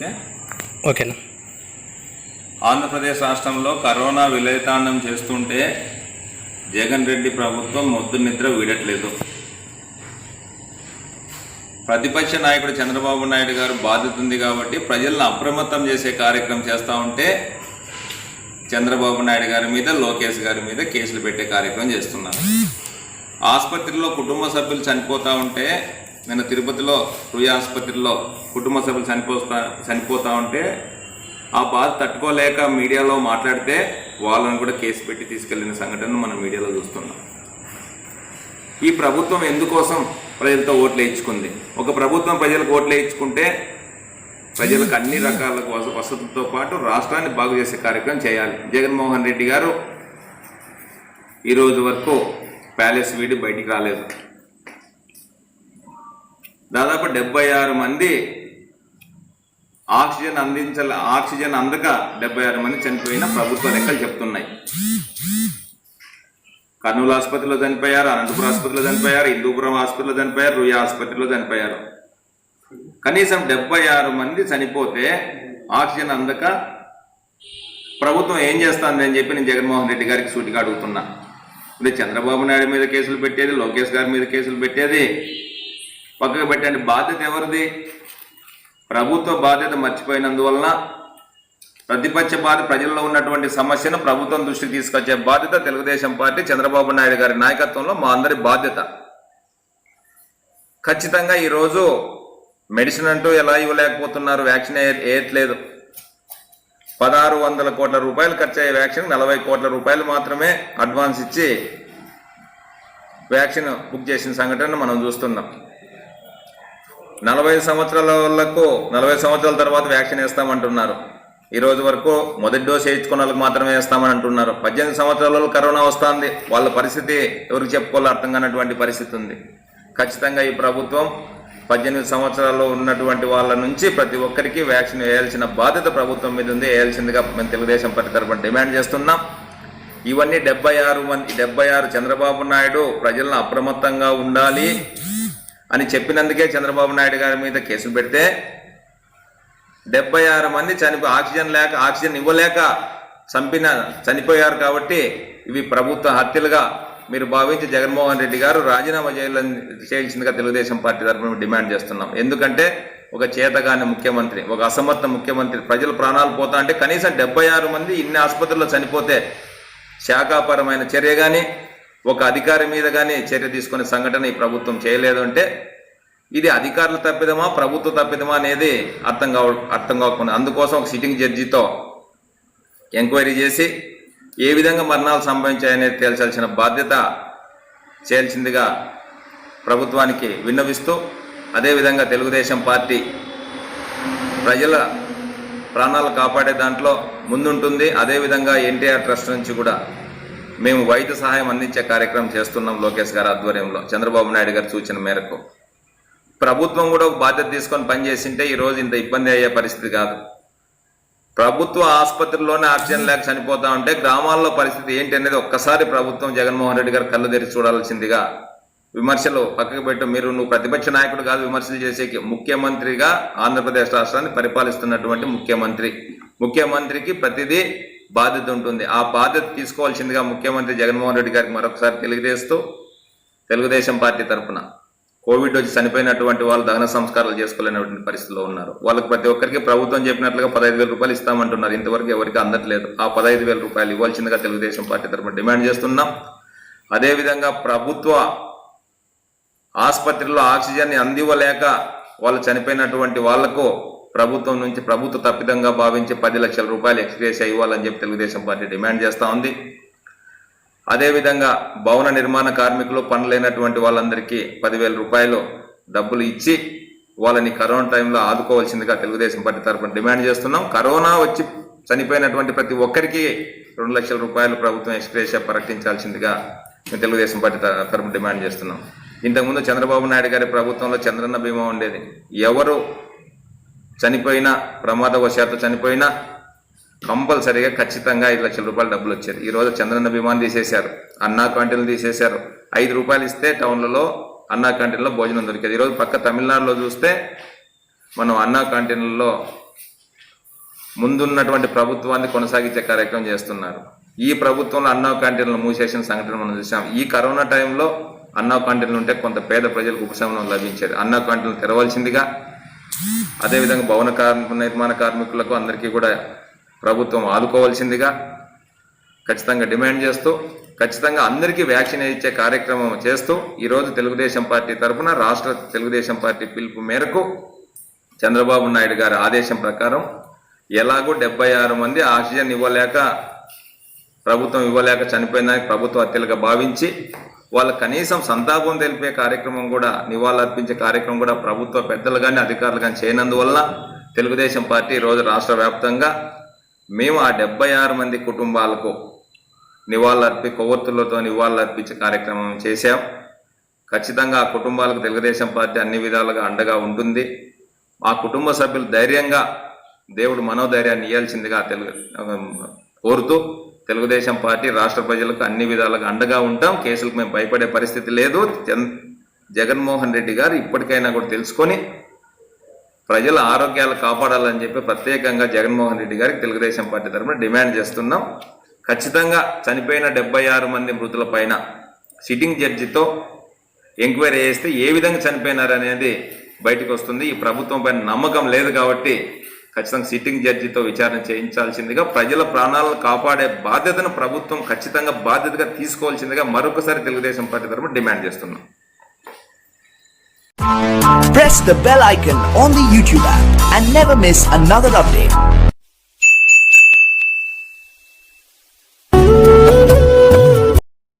Okay? ఓకేనా ఆంధ్రప్రదేశ్ రాష్ట్రంలో corona విలయతాండం చేస్తుంటే జగన్ రెడ్డి ప్రభుత్వం మొద్దు నిద్ర వీడట్లేదు. ప్రతిపక్ష నాయకుడు చంద్రబాబు నాయుడు గారు బాధ్యత ఉంది కాబట్టి ప్రజలను అప్రమత్తం చేసే కార్యక్రమం చేస్తూ ఉంటే చంద్రబాబు నాయుడు గారి మీద లోకేష్ గారి మీద కేసులు పెట్టే కార్యక్రమం చేస్తున్నారు. ఆసుపత్రిలో కుటుంబ సభ్యులు చనిపోతూ ఉంటే నేను తిరుపతిలో రుయ్ ఆసుపత్రిలో కుటుంబ సభ్యులు చనిపోతా చనిపోతూ ఉంటే ఆ బాధ తట్టుకోలేక మీడియాలో మాట్లాడితే వాళ్ళని కూడా కేసు పెట్టి తీసుకెళ్ళిన సంఘటనను మనం మీడియాలో చూస్తున్నాం. ఈ ప్రభుత్వం ఎందుకోసం ప్రజలతో ఓట్లు వేయించుకుంది? ఒక ప్రభుత్వం ప్రజలకు ఓట్లు వేయించుకుంటే ప్రజలకు అన్ని రకాల వస- వసతులతో పాటు రాష్ట్రాన్ని బాగు చేసే కార్యక్రమం చేయాలి. జగన్మోహన్ రెడ్డి గారు ఈరోజు వరకు ప్యాలెస్ వీడి బయటికి రాలేదు. దాదాపు డెబ్బై ఆరు మంది ఆక్సిజన్ అందించాల ఆక్సిజన్ అందక డెబ్బై ఆరు మంది చనిపోయిన ప్రభుత్వ లెక్కలు చెప్తున్నాయి. కర్నూలు ఆసుపత్రిలో చనిపోయారు అనంతపురం ఆసుపత్రిలో చనిపోయారు హిందూపురం ఆసుపత్రిలో చనిపోయారు రుయా ఆసుపత్రిలో చనిపోయారు. కనీసం డెబ్బై ఆరు మంది చనిపోతే ఆక్సిజన్ అందక ప్రభుత్వం ఏం చేస్తుంది అని చెప్పి నేను జగన్మోహన్ రెడ్డి గారికి సూటిగా అడుగుతున్నా. ఇప్పుడు చంద్రబాబు నాయుడు మీద కేసులు పెట్టేది లోకేష్ గారి మీద కేసులు పెట్టేది పక్కకు పెట్టండి. బాధ్యత ఎవరిది? ప్రభుత్వ బాధ్యత మర్చిపోయినందువలన ప్రతిపక్ష బాధ్యత ప్రజల్లో ఉన్నటువంటి సమస్యను ప్రభుత్వం దృష్టికి తీసుకొచ్చే బాధ్యత తెలుగుదేశం పార్టీ చంద్రబాబు నాయుడు గారి నాయకత్వంలో మా అందరి బాధ్యత. ఖచ్చితంగా ఈరోజు మెడిసిన్ అంటూ ఎలా ఇవ్వలేకపోతున్నారు? వ్యాక్సిన్ వేయట్లేదు పదహారు వందల కోట్ల రూపాయలు ఖర్చు అయ్యే వ్యాక్సిన్ నలభై కోట్ల రూపాయలు మాత్రమే అడ్వాన్స్ ఇచ్చి వ్యాక్సిన్ బుక్ చేసిన సంఘటన మనం చూస్తున్నాం. నలభై సంవత్సరాల వాళ్ళకు నలభై సంవత్సరాల తర్వాత వ్యాక్సిన్ వేస్తామంటున్నారు. ఈ రోజు వరకు మొదటి డోస్ వేయించుకున్న వాళ్ళకి మాత్రమే వేస్తామని అంటున్నారు. పద్దెనిమిది సంవత్సరాల కరోనా వస్తుంది. వాళ్ళ పరిస్థితి ఎవరికి చెప్పుకోవాలో అర్థం కానటువంటి పరిస్థితి ఉంది. ఖచ్చితంగా ఈ ప్రభుత్వం పద్దెనిమిది సంవత్సరాల్లో ఉన్నటువంటి వాళ్ళ నుంచి ప్రతి ఒక్కరికి వ్యాక్సిన్ వేయాల్సిన బాధ్యత ప్రభుత్వం మీద ఉంది. వేయాల్సిందిగా మేము తెలుగుదేశం పార్టీ తరఫున డిమాండ్ చేస్తున్నాం. ఇవన్నీ డెబ్బై ఆరు మంది డెబ్బై ఆరు చంద్రబాబు నాయుడు ప్రజలను అప్రమత్తంగా ఉండాలి. అని చెప్పినందుకే చంద్రబాబు నాయుడు గారి మీద కేసులు పెడితే డెబ్బై ఆరు మంది చనిపో ఆక్సిజన్ లేక ఆక్సిజన్ ఇవ్వలేక చంపిన చనిపోయారు కాబట్టి ఇవి ప్రభుత్వ హత్యలుగా మీరు భావించి జగన్మోహన్ రెడ్డి గారు రాజీనామా చేయాలని చేయాల్సిందిగా తెలుగుదేశం పార్టీ తరఫున డిమాండ్ చేస్తున్నాం. ఎందుకంటే ఒక చేతగాని ముఖ్యమంత్రి ఒక అసమర్థ ముఖ్యమంత్రి ప్రజల ప్రాణాలు పోతా అంటే కనీసం డెబ్బై ఆరు మంది ఇన్ని ఆసుపత్రుల్లో చనిపోతే శాఖాపరమైన చర్య కానీ ఒక అధికారి మీద కానీ చర్య తీసుకునే సంఘటన ఈ ప్రభుత్వం చేయలేదు అంటే ఇది అధికారుల తప్పిదమా ప్రభుత్వ తప్పిదమా అనేది అర్థం కావ అర్థం కాకుండా అందుకోసం ఒక సిట్టింగ్ జడ్జితో ఎంక్వైరీ చేసి ఏ విధంగా మరణాలు సంభవించాయనేది తేల్చాల్సిన బాధ్యత చేయాల్సిందిగా ప్రభుత్వానికి విన్నవిస్తూ అదేవిధంగా తెలుగుదేశం పార్టీ ప్రజల ప్రాణాలు కాపాడే దాంట్లో ముందుంటుంది. అదేవిధంగా ఎన్టీఆర్ ట్రస్ట్ నుంచి కూడా మేము వైద్య సహాయం అందించే కార్యక్రమం చేస్తున్నాం లోకేష్ గారి ఆధ్వర్యంలో. చంద్రబాబు నాయుడు గారి సూచన మేరకు. ప్రభుత్వం కూడా ఒక బాధ్యత తీసుకొని పనిచేసింటే ఈ రోజు ఇంత ఇబ్బంది అయ్యే పరిస్థితి కాదు. ప్రభుత్వ ఆసుపత్రిలోనే ఆక్సిజన్ లేక చనిపోతా ఉంటే గ్రామాల్లో పరిస్థితి ఏంటి అనేది ఒక్కసారి ప్రభుత్వం జగన్మోహన్ రెడ్డి గారు కళ్ళు తెరిచి చూడాల్సిందిగా విమర్శలు పక్కకు పెట్టు. మీరు నువ్వు ప్రతిపక్ష నాయకుడు కాదు విమర్శలు చేసే ముఖ్యమంత్రిగా ఆంధ్రప్రదేశ్ రాష్ట్రాన్ని పరిపాలిస్తున్నటువంటి ముఖ్యమంత్రి. ముఖ్యమంత్రికి ప్రతిదీ బాధ్యత ఉంటుంది. ఆ బాధ్యత తీసుకోవాల్సిందిగా ముఖ్యమంత్రి జగన్మోహన్ రెడ్డి గారికి మరొకసారి తెలియజేస్తూ తెలుగుదేశం పార్టీ తరఫున కోవిడ్ వచ్చి చనిపోయినటువంటి వాళ్ళు దహన సంస్కారాలు చేసుకోలేనటువంటి పరిస్థితిలో ఉన్నారు. వాళ్ళకి ప్రతి ఒక్కరికి ప్రభుత్వం చెప్పినట్లుగా పదహైదు వేల రూపాయలు ఇస్తామంటున్నారు. ఇంతవరకు ఎవరికి అందట్లేదు. ఆ పదహైదు వేల రూపాయలు ఇవ్వాల్సిందిగా తెలుగుదేశం పార్టీ తరఫున డిమాండ్ చేస్తున్నాం. అదేవిధంగా ప్రభుత్వ ఆసుపత్రిలో ఆక్సిజన్ అందివ్వలేక వాళ్ళు చనిపోయినటువంటి వాళ్ళకు ప్రభుత్వం నుంచి ప్రభుత్వ తప్పిదంగా భావించి పది లక్షల రూపాయలు ఎక్స్గ్రేస్ ఇవ్వాలని చెప్పి తెలుగుదేశం పార్టీ డిమాండ్ చేస్తూ ఉంది. అదేవిధంగా భవన నిర్మాణ కార్మికులు పనులైనటువంటి వాళ్ళందరికీ పదివేల రూపాయలు డబ్బులు ఇచ్చి వాళ్ళని కరోనా టైంలో ఆదుకోవాల్సిందిగా తెలుగుదేశం పార్టీ తరఫున డిమాండ్ చేస్తున్నాం. కరోనా వచ్చి చనిపోయినటువంటి ప్రతి ఒక్కరికి రెండు లక్షల రూపాయలు ప్రభుత్వం ఎక్స్గ్రేషియా ప్రకటించాల్సిందిగా మేము తెలుగుదేశం పార్టీ తరఫున డిమాండ్ చేస్తున్నాం. ఇంతకుముందు చంద్రబాబు నాయుడు గారి ప్రభుత్వంలో చంద్రన్న బీమా ఉండేది. ఎవరు చనిపోయినా ప్రమాదవశాత్తు చనిపోయినా కంపల్సరీగా ఖచ్చితంగా ఐదు లక్షల రూపాయలు డబ్బులు వచ్చారు ఈ రోజు చంద్రన్న బీమాని తీసేశారు అన్నా క్యాంటీన్లు తీసేశారు. ఐదు రూపాయలు ఇస్తే టౌన్లలో అన్నా క్యాంటీన్లో భోజనం దొరికేది. ఈరోజు పక్క తమిళనాడులో చూస్తే మనం అన్నా క్యాంటీన్లలో ముందున్నటువంటి ప్రభుత్వాన్ని కొనసాగించే కార్యక్రమం చేస్తున్నారు. ఈ ప్రభుత్వంలో అన్నా క్యాంటీన్లు మూసేసిన సంఘటన మనం చూసాం. ఈ కరోనా టైంలో అన్నా క్యాంటీన్లు ఉంటే కొంత పేద ప్రజలకు ఉపశమనం లభించేది. అన్నా క్యాంటీన్లు తెరవలసిందిగా అదేవిధంగా భవన కార్మిక నిర్మాణ కార్మికులకు అందరికీ కూడా ప్రభుత్వం ఆదుకోవాల్సిందిగా ఖచ్చితంగా డిమాండ్ చేస్తూ ఖచ్చితంగా అందరికీ వ్యాక్సిన్ ఇచ్చే కార్యక్రమం చేస్తూ ఈరోజు తెలుగుదేశం పార్టీ తరఫున రాష్ట్ర తెలుగుదేశం పార్టీ పిలుపు మేరకు చంద్రబాబు నాయుడు గారి ఆదేశం ప్రకారం ఎలాగో డెబ్బై ఆరు మంది ఆక్సిజన్ ఇవ్వలేక ప్రభుత్వం ఇవ్వలేక చనిపోయిందని ప్రభుత్వ హత్యలుగా భావించి వాళ్ళ కనీసం సంతాపం తెలిపే కార్యక్రమం కూడా నివాళులర్పించే కార్యక్రమం కూడా ప్రభుత్వ పెద్దలు కానీ అధికారులు కానీ చేయనందువల్ల తెలుగుదేశం పార్టీ ఈరోజు రాష్ట్ర వ్యాప్తంగా మేము ఆ డెబ్బై ఆరు మంది కుటుంబాలకు నివాళులర్పి కొవ్వొత్తులతో నివాళులర్పించే కార్యక్రమం చేశాం. ఖచ్చితంగా ఆ కుటుంబాలకు తెలుగుదేశం పార్టీ అన్ని విధాలుగా అండగా ఉంటుంది. ఆ కుటుంబ సభ్యులు ధైర్యంగా దేవుడు మనోధైర్యాన్ని ఇవ్వాల్సిందిగా తెలుగు కోరుతూ తెలుగుదేశం పార్టీ రాష్ట్ర ప్రజలకు అన్ని విధాలుగా అండగా ఉంటాం. కేసులకు మేము భయపడే పరిస్థితి లేదు. జన్- జగన్మోహన్ రెడ్డి గారు ఇప్పటికైనా కూడా తెలుసుకొని ప్రజల ఆరోగ్యాలు కాపాడాలని చెప్పి ప్రత్యేకంగా జగన్మోహన్ రెడ్డి గారికి తెలుగుదేశం పార్టీ తరఫున డిమాండ్ చేస్తున్నాం. ఖచ్చితంగా చనిపోయిన డెబ్బై ఆరు మంది మృతుల పైన సిట్టింగ్ జడ్జితో ఎంక్వైరీ చేస్తే ఏ విధంగా చనిపోయినారు అనేది బయటకు వస్తుంది. ఈ ప్రభుత్వం పైన నమ్మకం లేదు కాబట్టి ఖచ్చితంగా సిట్టింగ్ జడ్జితో విచారణ చేయించాల్సిందిగా ప్రజల ప్రాణాలను కాపాడే బాధ్యతను ప్రభుత్వం ఖచ్చితంగా బాధ్యతగా తీసుకోవాల్సిందిగా మరొకసారి తెలుగుదేశం పార్టీ తరఫున డిమాండ్ చేస్తున్నాం Press the bell icon on the YouTube app and never miss another update.